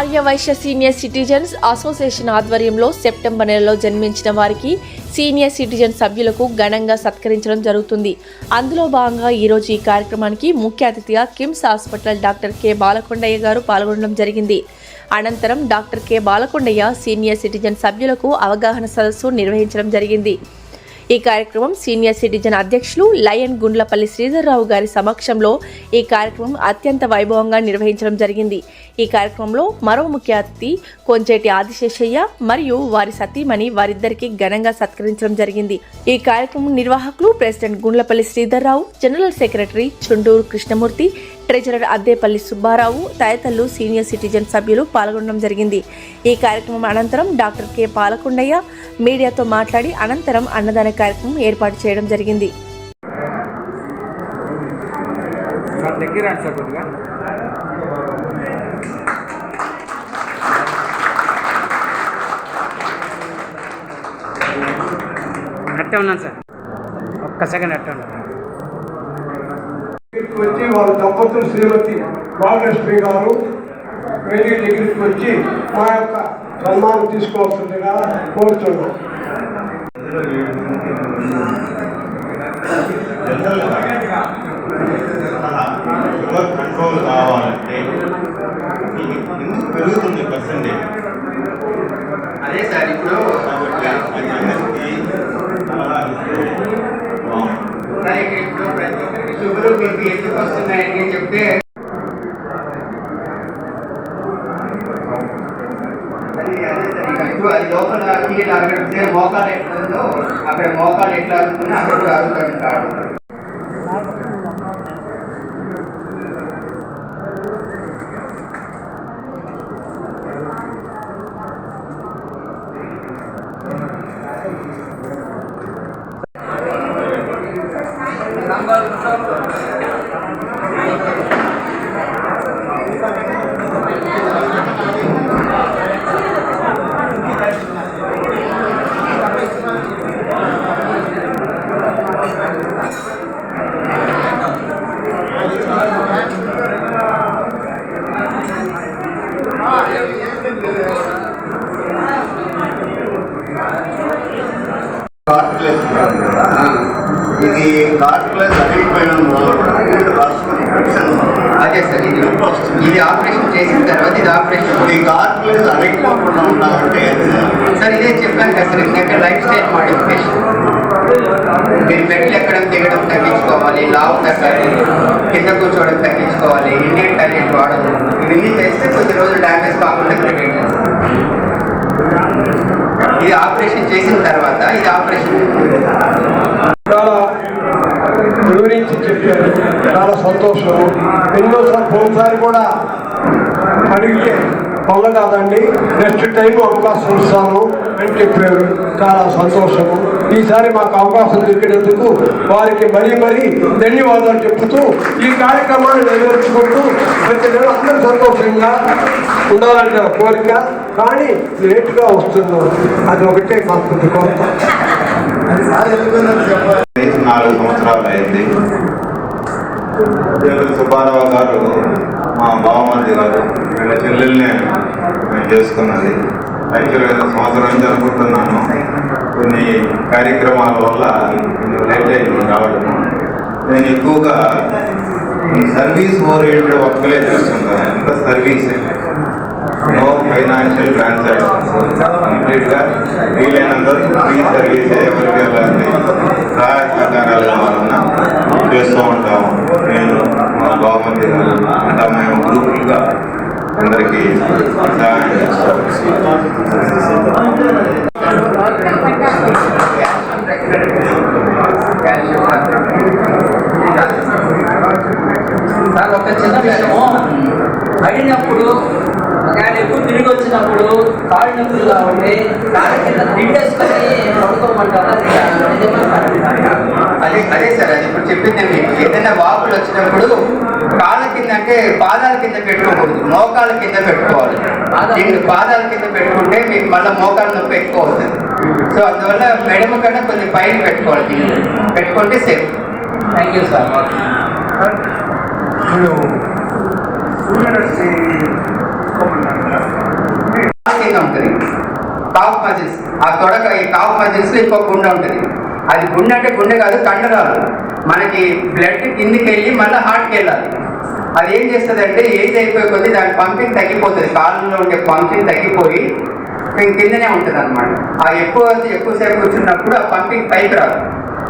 Aryavysya senior citizens association ఆధ్వర్యంలో September నెలలో జన్మించిన వారికి సీనియర్ సిటిజన్ సభ్యులకు ఘనంగా సత్కరించడం జరుగుతుంది. అందులో భాగంగా ఈరోజు ఈ కార్యక్రమానికి ముఖ్య అతిథిగా KIMS hospital doctor K Balakondayya గారు పాల్గొనడం జరిగింది. అనంతరం doctor K Balakondayya senior citizen సభ్యులకు అవగాహన సదస్సు నిర్వహించడం జరిగింది. ఈ కార్యక్రమం సీనియర్ సిటిజన్ అధ్యక్షులు లయన్ గుండ్లపల్లి శ్రీధర్రావు గారి సమక్షంలో ఈ కార్యక్రమం అత్యంత వైభవంగా నిర్వహించడం జరిగింది. ఈ కార్యక్రమంలో మరో ముఖ్య అతిథి కొంచేటి ఆదిశేషయ్య మరియు వారి సతీమణి వారిద్దరికి ఘనంగా సత్కరించడం జరిగింది. ఈ కార్యక్రమం నిర్వాహకులు president Gundlapalli Sridhar Rao general secretary Chunduru Krishnamurthy treasurer Addepalli Subbarao తదితరులు సీనియర్ సిటిజన్ సభ్యులు పాల్గొనడం జరిగింది. ఈ కార్యక్రమం అనంతరం డాక్టర్ కె. పాలకొండయ్య మీడియాతో మాట్లాడి అనంతరం అన్నదాన కార్యక్రమం ఏర్పాటు చేయడం జరిగింది. అట్టే ఉన్నాను సార్. ఒక్క సెకండ్ అట్టే ఉన్నాను. దగ్గరికి వచ్చి వాళ్ళ దంపతులు శ్రీమతి భాగ్యశ్రీ గారు వేదిక దగ్గరికి వచ్చి మా యొక్క సన్మానం తీసుకోవాల్సిందిగా కోరుతున్నాం షుగర్ కంట్రోల్ కావాలంటే మీకు ఎందుకు పెరుగుతుంది పర్సెంటేజ్ అదే సార్ ఇప్పుడు కాబట్టి అది అందరికీ చాలా బాగుంటుంది సార్ ఇప్పుడు ప్రతి ఒక్కరికి షుగర్ బీపీ ఎందుకు వస్తున్నాయని చెప్తే అది అదే సార్ ఇక ఇప్పుడు అది లోపల కీళ్ళు అక్కడ మోకాలు ఎట్లా ఉందో అక్కడ మోకాలు ఎట్లా అవుతుందో అక్కడ కూడా అరుగుతుంది ఇది కార్ట్లెస్ అడిగిపోయిన అదే సార్ ఇది ఇది ఆపరేషన్ చేసిన తర్వాత ఇది ఆపరేషన్. ఈ కార్ట్లెస్ అడగకుండా ఉండాలంటే సార్ ఇదే చెప్పాను కదా సార్ ఇందాక లైఫ్ స్టైల్ మోడిఫికేషన్. మీరు మెట్లు ఎక్కడం దిగడం తగ్గించుకోవాలి లావు తగ్గాలి కింద కూర్చోవడం తగ్గించుకోవాలి ఇండియన్ టాయిలెట్ వాడదు ఇవన్నీ చేస్తే కొద్ది రోజులు డ్యామేజ్ కాకుండా చేస్తారు ఇది ఆపరేషన్ చేసిన తర్వాత ఇది ఆపరేషన్ చాలా వివరించి చెప్పారు చాలా సంతోషం ఎన్నోసారి పోయినసారి కూడా అడిగితే పొల్ల కాదండి నెక్స్ట్ టైం అవకాశం ఇస్తాను అని చెప్పారు. చాలా సంతోషము. ఈసారి మాకు అవకాశం దొరికినందుకు వారికి మరీ మరీ ధన్యవాదాలు చెప్తూ ఈ కార్యక్రమాన్ని నెరవేర్చుకుంటూ ప్రతి నెల అందరూ సంతోషంగా ఉండాలని నా కోరిక. కానీ లేటుగా వస్తున్నాం. అది ఒకటే మాకు వయసు నాలుగు సంవత్సరాలు అయింది. దేవుడు సుబ్బారావు గారు మా బావమంది గారు వీళ్ళ చెల్లెల్ని మేము చేసుకున్నది. యాక్చువల్గా సంవత్సరం జరుపుకుంటున్నాను. కొన్ని కార్యక్రమాల వల్ల కొంచెం లేట్ అయింది రావడం. నేను ఎక్కువగా సర్వీస్ ఓరియంటెడ్ వర్క్లే చేస్తుంటాను ఎంత సర్వీస్? No financial transactions. కంప్లీట్గా వీలైనంత ఫ్రీ సర్వీస్ ఎవరికి వెళ్ళాలి సహాయ సహకారాలు కావాలి చేస్తూ ఉంటాము. నేను మా బాగుమతి అంటే మేము గ్రూపులుగా అందరికీ సహాయం చేస్తాం. సార్ ఒక చిన్న విషయము. అడిగినప్పుడు ఆయన ఎక్కువ తిరిగి వచ్చినప్పుడు కాళ్ళు నొప్పులుగా కాబట్టి కాళ్ళ కింద దిండేసుకొని పడుకోమంటారా? అదే అదే సార్ అది ఇప్పుడు చెప్పింది మీకు. ఏదైనా వాపులు వచ్చినప్పుడు కాళ్ళ కింద అంటే పాదాల కింద పెట్టుకోకూడదు. మోకాళ్ళ కింద పెట్టుకోవాలి. దీన్ని పాదాల కింద పెట్టుకుంటే మీకు మళ్ళీ మోకాళ్ళ నొప్పి ఎక్కువ అవుతుంది. సో అందువల్ల మెడమ కన్నా కొంచెం పైన పెట్టుకోవాలి దీన్ని. పెట్టుకుంటే సేఫ్. Thank you sir. ఇప్పుడు సూర్యరశ్మి ఉంటుంది. Calf muscles. ఆ తొడక ఈ కాఫ్ మజిల్స్ ఇంకో గుండె ఉంటుంది. అది గుండె అంటే గుండె కాదు. కండరాలు మనకి బ్లడ్ కిందికి వెళ్ళి మళ్ళీ హార్ట్కి వెళ్ళాలి. అది ఏం చేస్తుంది అంటే ఏజ్ అయిపోయే కొద్దీ దాని పంపింగ్ తగ్గిపోతుంది. కాలంలో ఉండే పంపింగ్ తగ్గిపోయి ఇంక కిందనే ఉంటుంది అనమాట ఆ ఎక్కువ ఎక్కువసేపు కూర్చున్నప్పుడు ఆ పంపింగ్ పైకి రాదు.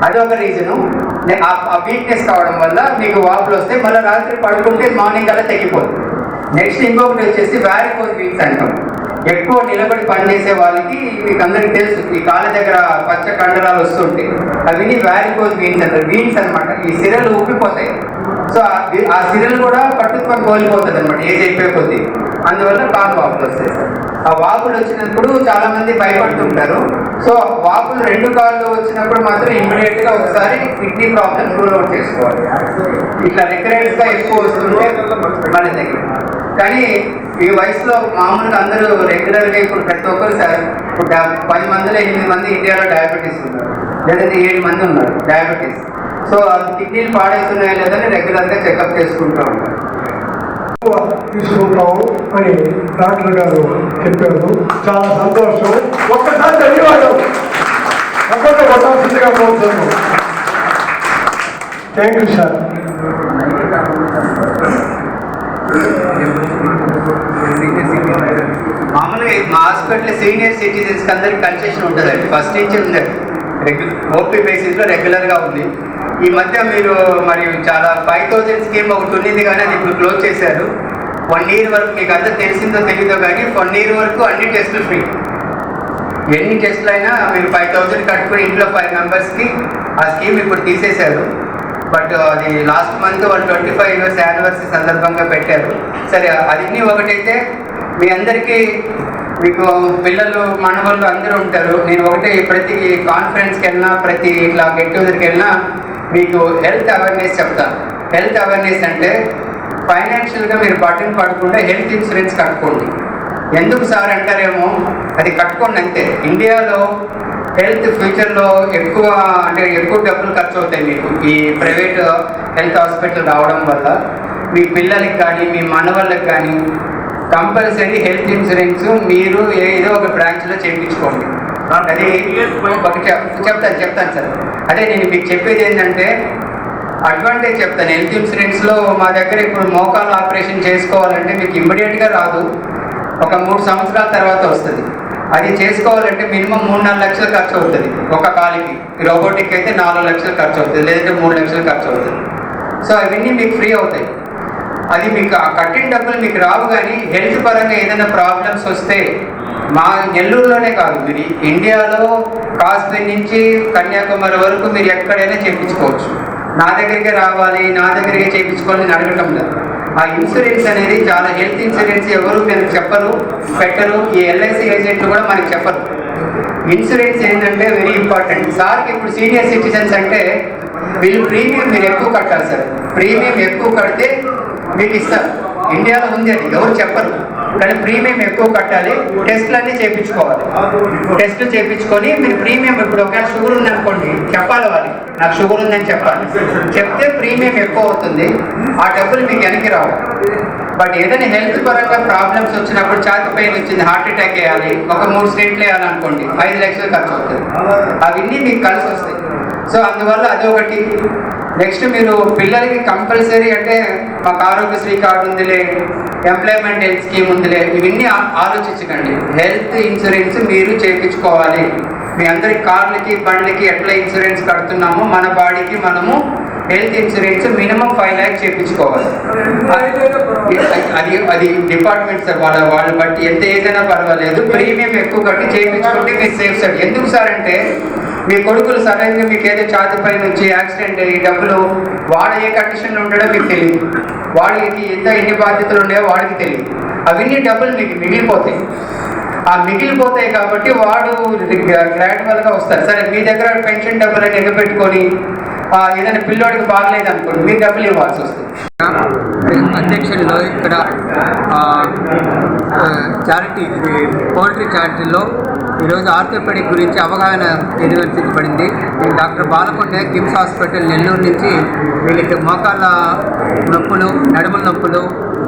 అదొక రీజను ఆ వీక్నెస్ కావడం వల్ల మీకు వాపులు వస్తే మళ్ళీ రాత్రి పడుకుంటే మార్నింగ్ అలా తగ్గిపోతుంది నెక్స్ట్ ఇంకొకటి వచ్చేసి వ్యారికోజ్ వీక్స్ అంటాం. ఎక్కువ నిలబడి పనిచేసే వాళ్ళకి మీకు అందరికి తెలుసు ఈ కాళ్ళ దగ్గర పచ్చ కండరాలు వస్తుంటాయి అవి వ్యారికోజ్ వీన్స్ అంటారు. వీన్స్ అనమాట ఈ సిరలు ఊపిపోతాయి. సో ఆ సిరలు కూడా పట్టుకొని కోల్పోతుంది అనమాట ఏజ్ అయిపోయే కొద్ది. అందువల్ల కాలు వాపులు వస్తాయి. సార్ ఆ వాపులు వచ్చినప్పుడు చాలా మంది భయపడుతుంటారు. సో వాపులు రెండు కాళ్ళు వచ్చినప్పుడు మాత్రం ఇమ్మీడియట్గా ఒకసారి కిడ్నీ ప్రాబ్లమ్ రూల్ అవుట్ చేసుకోవాలి. ఇట్లా రికరెంట్గా ఎక్కువ వస్తుంటే మన దగ్గర. కానీ ఈ వయసులో మామూలుగా అందరూ రెగ్యులర్గా ఇప్పుడు ప్రతి ఒక్కరు సార్ ఇప్పుడు పది మందిలో ఎనిమిది మంది ఇండియాలో డయాబెటీస్ ఉన్నారు. లేదంటే ఏడు మంది ఉన్నారు డయాబెటీస్ సో అది కిడ్నీలు పాడైతున్నాయా లేదని రెగ్యులర్గా చెకప్ చేసుకుంటూ ఉంటారు. తీసుకుంటాము అని డాక్టర్ గారు చెప్పారు. చాలా సంతోషం. ఒక్కసారి ధన్యవాదం. ఒక్కసారి కొట్టాల్సిందిగా కోరుతున్నాను. Thank you sir. మామూలుగా మా హాస్పిటల్ సీనియర్ సిటిజన్స్ అందరికి కన్సెషన్ ఉంటుందండి. ఫస్ట్ నుంచి ఉండదు రెగ్యులర్ ఓపీ బేసిస్లో రెగ్యులర్గా ఉంది. ఈ మధ్య మీరు మరి చాలా ఫైవ్ థౌజండ్ స్కీమ్ ఒకటి ఉన్నింది కానీ అది ఇప్పుడు క్లోజ్ చేశారు. వన్ ఇయర్ వరకు మీకు అంతా తెలిసిందో తెలియదో కానీ వన్ ఇయర్ వరకు అన్ని టెస్టులు ఫ్రీ ఎన్ని టెస్టులు అయినా మీరు ఫైవ్ థౌజండ్ కట్టుకుని ఇంట్లో ఫైవ్ మెంబర్స్కి ఆ స్కీమ్ ఇప్పుడు తీసేశారు. బట్ అది లాస్ట్ మంత్ వాళ్ళు ట్వంటీ ఫైవ్ ఇయర్స్ యానివర్సరీ సందర్భంగా పెట్టారు. సరే అది ఒకటైతే మీ అందరికీ మీకు పిల్లలు మనవాళ్ళు అందరూ ఉంటారు. నేను ఒకటే ప్రతి కాన్ఫరెన్స్కి వెళ్ళినా ప్రతి ఇట్లా గెట్ టుగెదర్కి వెళ్ళినా మీకు హెల్త్ అవేర్నెస్ చెప్తాను హెల్త్ అవేర్నెస్ అంటే ఫైనాన్షియల్గా మీరు బటన్ పడకుండా హెల్త్ ఇన్సూరెన్స్ కట్టుకోండి. ఎందుకు సార్ అంటారేమో అది కట్టుకోండి అంతే. ఇండియాలో హెల్త్ ఫ్యూచర్లో ఎక్కువ అంటే ఎక్కువ డబ్బులు ఖర్చు అవుతాయి మీకు. ఈ ప్రైవేట్ హెల్త్ హాస్పిటల్ రావడం వల్ల మీ పిల్లలకి కానీ మీ మనవాళ్ళకి కానీ కంపల్సరీ హెల్త్ ఇన్సూరెన్స్ మీరు ఏదో ఒక బ్రాంచ్లో చేయించుకోండి. అది చెప్- చెప్తాను చెప్తాను సార్. అదే నేను మీకు చెప్పేది ఏంటంటే అడ్వాంటేజ్ చెప్తాను. హెల్త్ ఇన్సూరెన్స్లో మా దగ్గర ఇప్పుడు మోకాలు ఆపరేషన్ చేసుకోవాలంటే మీకు ఇమ్మీడియట్గా రాదు. ఒక మూడు సంవత్సరాల తర్వాత వస్తుంది. అది చేసుకోవాలంటే మినిమం మూడు నాలుగు లక్షలు ఖర్చు అవుతుంది. ఒక కాలికి. రోబోటిక్ అయితే నాలుగు లక్షలు ఖర్చు అవుతుంది. లేదంటే మూడు లక్షలు ఖర్చు అవుతుంది. సో అవన్నీ మీకు ఫ్రీ అవుతాయి. అది మీకు ఆ కట్టిన డబ్బులు మీకు రావు కానీ హెల్త్ పరంగా ఏదైనా ప్రాబ్లమ్స్ వస్తే మా నెల్లూరులోనే కాదు. మీరు ఇండియాలో కాశ్మీర్ నుంచి కన్యాకుమారి వరకు మీరు ఎక్కడైనా చేయించుకోవచ్చు. నా దగ్గరికి రావాలి నా దగ్గరికి చేయించుకోవాలని అడగటం లేదు. ఆ ఇన్సూరెన్స్ అనేది చాలా హెల్త్ ఇన్సూరెన్స్ ఎవరు నేను చెప్పరు పెట్టరు ఈ ఎల్ఐసి ఏజెంట్లు కూడా మనకి చెప్పరు. ఇన్సూరెన్స్ ఏంటంటే వెరీ ఇంపార్టెంట్. సార్కి ఇప్పుడు సీనియర్ సిటిజన్స్ అంటే వీళ్ళు ప్రీమియం మీరు ఎక్కువ కట్టాలి సార్. ప్రీమియం ఎక్కువ కడితే మీకు ఇస్తారు. ఇండియాలో ఉంది అది ఎవరు చెప్పరు. కానీ ప్రీమియం ఎక్కువ కట్టాలి. టెస్ట్లు అన్నీ చేయించుకోవాలి టెస్ట్లు చేయించుకొని మీరు ప్రీమియం ఇప్పుడు ఒకవేళ షుగర్ ఉందనుకోండి చెప్పాలి వాళ్ళకి. నాకు షుగర్ ఉందని చెప్పాలి. చెప్తే ప్రీమియం ఎక్కువ అవుతుంది. ఆ డబ్బులు మీకు వెనక్కి రావు. బట్ ఏదైనా హెల్త్ పరంగా ప్రాబ్లమ్స్ వచ్చినప్పుడు ఛాతి పెయిన్ వచ్చింది హార్ట్ అటాక్ వేయాలి ఒక మూడు స్టేట్లు వేయాలనుకోండి ఐదు లక్షలు ఖర్చు అవుతుంది. అవన్నీ మీకు కలిసి వస్తాయి. సో అందువల్ల అది ఒకటి. నెక్స్ట్ మీరు పిల్లలకి కంపల్సరీ అంటే మాకు ఆరోగ్యశ్రీ కార్డు ఉందిలే ఎంప్లాయ్మెంట్ హెల్త్ స్కీమ్ ఉందిలే ఇవన్నీ ఆలోచించకండి. హెల్త్ ఇన్సూరెన్స్ మీరు చేయించుకోవాలి మీ అందరి కార్లకి బండ్లకి ఎట్లా ఇన్సూరెన్స్ కడుతున్నామో మన బాడీకి మనము health insurance minimum five lakhs చేయించుకోవాలి అది అది డిపార్ట్మెంట్ సార్ వాళ్ళ వాళ్ళు బట్టి ఎంత ఏదైనా పర్వాలేదు. ప్రీమియం ఎక్కువ కట్టి చేయించుకుంటే మీరు సేఫ్ సార్. ఎందుకు సార్ అంటే మీ కొడుకులు సడన్గా మీకు ఏదో ఛాతి పైన వచ్చి యాక్సిడెంట్ అయ్యి డబ్బులు వాడు ఏ కండిషన్లో ఉండడో మీకు తెలియదు. వాడికి ఎంత ఎన్ని బాధ్యతలు ఉన్నాయో వాడికి తెలియదు. అవన్నీ డబ్బులు మీకు మిగిలిపోతాయి. ఆ మిగిలిపోతాయి కాబట్టి వాడు గ్రాడ్యువల్గా వస్తారు. సరే మీ దగ్గర పెన్షన్ డబ్బులు అని ఎగపెట్టుకొని ఏదైనా పిల్లోడికి బాగలేదు అనుకోండి మీ డబ్బులు ఇవ్వాల్సి వస్తుంది. అధ్యక్షుల్లో ఇక్కడ చారిటీ ఇది పౌల్ట్రీ చారిటీలో ఈరోజు ఆర్థోపెడిక్ గురించి అవగాహన నిర్వర్తించబడింది నేను doctor Balakonda KIMS hospital Nellore నుంచి వీళ్ళకి మోకాళ్ళ నొప్పులు నడుముల నొప్పులు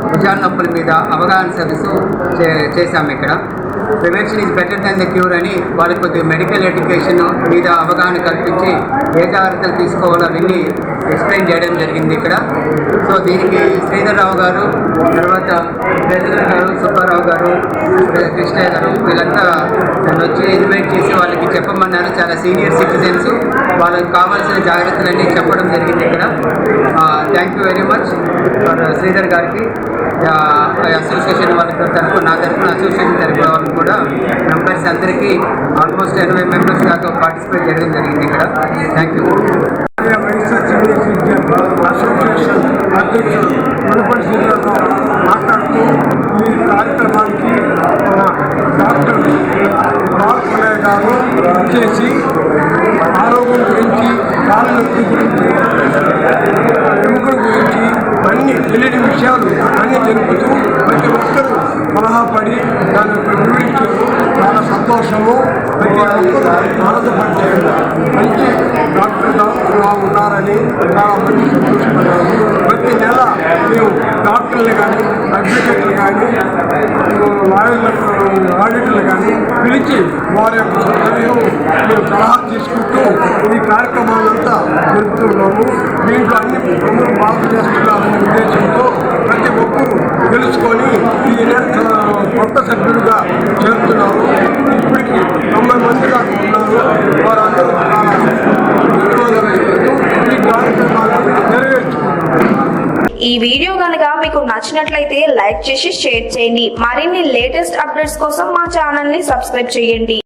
భుజాల నొప్పుల మీద అవగాహన సదస్సు చే చేశాము ఇక్కడ. Prevention is better than the cure అని వాళ్ళకి కొద్దిగా మెడికల్ ఎడ్యుకేషన్ మీద అవగాహన కల్పించి ఏ జాగ్రత్తలు తీసుకోవాలో అవన్నీ ఎక్స్ప్లెయిన్ చేయడం జరిగింది ఇక్కడ. సో దీనికి శ్రీధర్ రావు గారు తర్వాత ప్రెసిడెంట్ గారు సుబ్బారావు గారు కృష్ణయ్య గారు వీళ్ళంతా నన్ను వచ్చి ఇన్వైట్ చేసి వాళ్ళకి చెప్పమన్నారు. చాలా సీనియర్ సిటిజన్స్ వాళ్ళకి కావాల్సిన జాగ్రత్తలన్నీ చెప్పడం జరిగింది ఇక్కడ. Thank you very much Sridhar గారికి. అసోసియేషన్ వాళ్ళ తరఫు నా తరఫున అసోసియేషన్ తరఫు వాళ్ళు కూడా మెంబర్స్ అందరికీ ఆల్మోస్ట్ ఎనభై మెంబర్స్ దాకా పార్టిసిపేట్ చేయడం జరిగింది ఇక్కడ థ్యాంక్ యూ అసోసియేషన్ అధ్యక్షుడు మాట్లాడుతూ ఈ కార్యక్రమానికి డాక్టర్ గారు చేసి ఆరోగ్యం గురించి కాళ్ళ గురించి తెలియని విషయాలు అన్ని తెలుపుతూ ప్రతి ఒక్కరూ సలహాపడి దాన్ని వివరించారు చాలా సంతోషము ప్రతి ఒక్కరూ ఆనందపరిచారు మంచి డాక్టర్గా ఉన్నారని చాలా మంది సంతోషపడ్డారు ప్రతి నెల మేము డాక్టర్లు కానీ అడ్వకేట్లు కానీ లాయర్లు ఆడిటర్లు కానీ పిలిచి వారి యొక్క సౌకర్యం మేము సలహా తీసుకుంటూ ఈ కార్యక్రమాలంతా జరుపుతున్నాము. దీంట్లో అన్ని అందరూ బాగు చేస్తున్నాము ఉద్దేశంతో ప్రతి ఒక్కరూ తెలుసుకొని ఈ నెల కొత్త సభ్యులుగా చేరుతున్నారు ఇప్పటికి తొంభై మంది దాకా ఉన్నారు. వారందరూ ఈ కార్యక్రమాలను ఈ వీడియో కనుక మీకు నచ్చినట్లయితే లైక్ చేసి షేర్ చేయండి. మరిన్ని లేటెస్ట్ అప్డేట్స్ కోసం మా ఛానల్ని సబ్స్క్రైబ్ చేయండి.